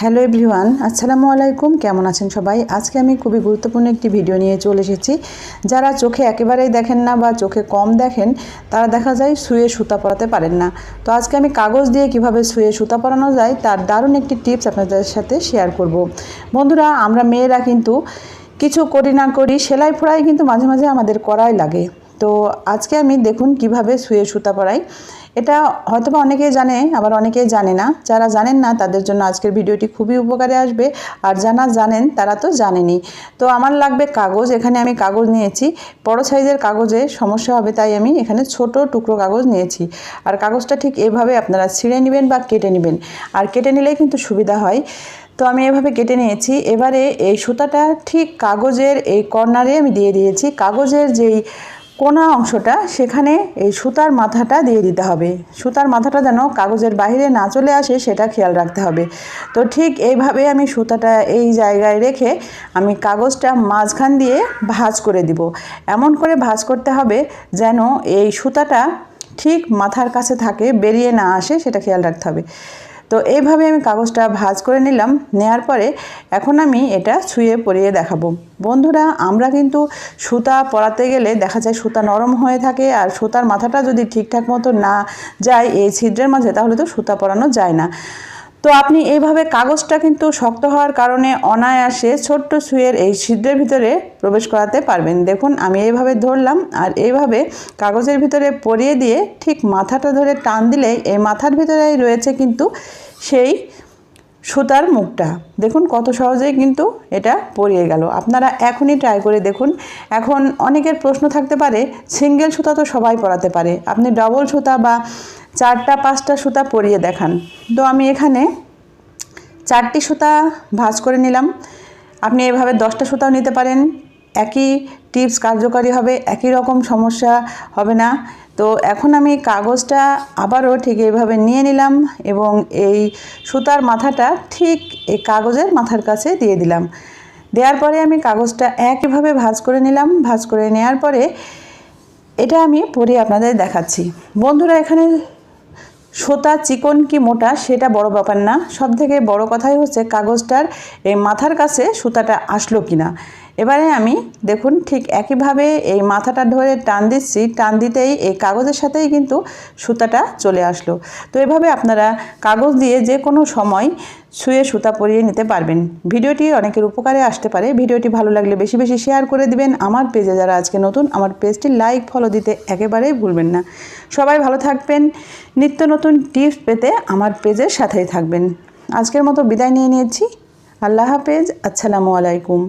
Hello everyone, আসসালামু আলাইকুম। কেমন আছেন সবাই? আজকে আমি খুবই গুরুত্বপূর্ণ একটি ভিডিও নিয়ে চলে এসেছি। যারা চোখে একেবারেই দেখেন না বা চোখে কম দেখেন, তারা দেখা যায় শুয়ে সুতা পরাতে পারেন না। তো আজকে আমি কাগজ দিয়ে কীভাবে শুয়ে সুতা পরানো যায়, তার দারুণ একটি টিপস আপনাদের সাথে শেয়ার করব। বন্ধুরা, আমরা মেয়েরা কিন্তু কিছু করি না করি, সেলাই ফোড়াই কিন্তু মাঝে মাঝে আমাদের করাই লাগে। তো আজকে আমি দেখুন কীভাবে শুয়ে সুতা পরাই। এটা হয়তোবা অনেকেই জানে, আবার অনেকেই জানে না। যারা জানেন না, তাদের জন্য আজকের ভিডিওটি খুবই উপকারে আসবে। আর যারা জানেন, তারা তো জানেনি তো আমার লাগবে কাগজ, এখানে আমি কাগজ নিয়েছি। বড় সাইজের কাগজে সমস্যা হবে, তাই আমি এখানে ছোট টুকরো কাগজ নিয়েছি। আর কাগজটা ঠিক এভাবে আপনারা ছিঁড়ে নেবেন বা কেটে নেবেন। আর কেটে নিলেই কিন্তু সুবিধা হয়। তো আমি এভাবে কেটে নিয়েছি। এবারে এই সুতাটা ঠিক কাগজের এই কর্নারে আমি দিয়ে দিয়েছি। কাগজের যেই কোনা অংশটা, সেখানে এই সুতার মাথাটা দিয়ে দিতে হবে। সুতার মাথাটা যেন কাগজের বাইরে না চলে আসে, সেটা খেয়াল রাখতে হবে। তো ঠিক এইভাবে আমি সুতাটা এই জায়গায় রেখে আমি কাগজটা মাঝখান দিয়ে ভাঁজ করে দিব। এমন করে ভাঁজ করতে হবে যেন এই সুতাটা ঠিক মাথার কাছে থাকে, বেরিয়ে না আসে, সেটা খেয়াল রাখতে হবে। তো এইভাবে আমি কাগজটা ভাজ করে নিলাম। নেয়ার পরে এখন আমি এটা ছুঁয়ে পরিয়ে দেখাবো। বন্ধুরা, আমরা কিন্তু সুতা পরাতে গেলে দেখা যায় সুতা নরম হয়ে থাকে আর সুতার মাথাটা যদি ঠিকঠাক মতো না যায় এই ছিদ্রের মাঝে, তাহলে তো সুতা পরানো যায় না। তো আপনি এইভাবে কাগজটা কিন্তু শক্ত হওয়ার কারণে অনায়াসে ছোট্ট সুইয়ের এই ছিদ্রের ভিতরে প্রবেশ করাতে পারবেন। দেখুন, আমি এইভাবে ধরলাম আর এইভাবে কাগজের ভিতরে পরিয়ে দিয়ে ঠিক মাথাটা ধরে টান দিলেই এই মাথার ভিতরেই রয়েছে কিন্তু সেই সুতার মুখটা। দেখুন কত সহজেই কিন্তু এটা পরিয়ে গেল। আপনারা এখনই ট্রাই করে দেখুন। এখন অনেকের প্রশ্ন থাকতে পারে সিঙ্গেল সুতা তো সবাই পরাতে পারে। আপনি ডবল সুতা বা চারটা, পাঁচটা সুতা পরিয়ে দেখান। তো আমি এখানে চারটি সুতা ভাঁজ করে নিলাম। আপনি এভাবে দশটা সুতাও নিতে পারেন। একই টিপস কার্যকারী হবে, একই রকম সমস্যা হবে না। তো এখন আমি কাগজটা আবারও ঠিক এইভাবে নিয়ে নিলাম এবং এই সুতার মাথাটা ঠিক এই কাগজের মাথার কাছে দিয়ে দিলাম। দেওয়ার পরে আমি কাগজটা একইভাবে ভাজ করে নিলাম। ভাঁজ করে নেওয়ার পরে এটা আমি পরে আপনাদের দেখাচ্ছি। বন্ধুরা, এখানে সুতা চিকন কি মোটা সেটা বড় ব্যাপার না। সব থেকে বড় কথাই হচ্ছে কাগজটার এই মাথার কাছে সুতাটা আসলো কি না এবারে আমি দেখুন ঠিক একইভাবে এই মাথাটা ধরে টান দিচ্ছি, টান দিতেই এই কাগজের সাথেই কিন্তু সুতাটা চলে আসলো। তো এভাবে আপনারা কাগজ দিয়ে যে কোনো সময় শুয়ে সুতা পরিয়ে নিতে পারবেন। ভিডিওটি অনেকের উপকারে আসতে পারে। ভিডিওটি ভালো লাগলে বেশি বেশি শেয়ার করে দিবেন। আমার পেজে যারা আজকে নতুন, আমার পেজটি লাইক, ফলো দিতে একেবারেই ভুলবেন না। সবাই ভালো থাকবেন। নিত্য নতুন টিপস পেতে আমার পেজের সাথেই থাকবেন। আজকের মতো বিদায় নিয়ে নিয়েছি। আল্লাহ হাফেজ। আসসালামু আলাইকুম।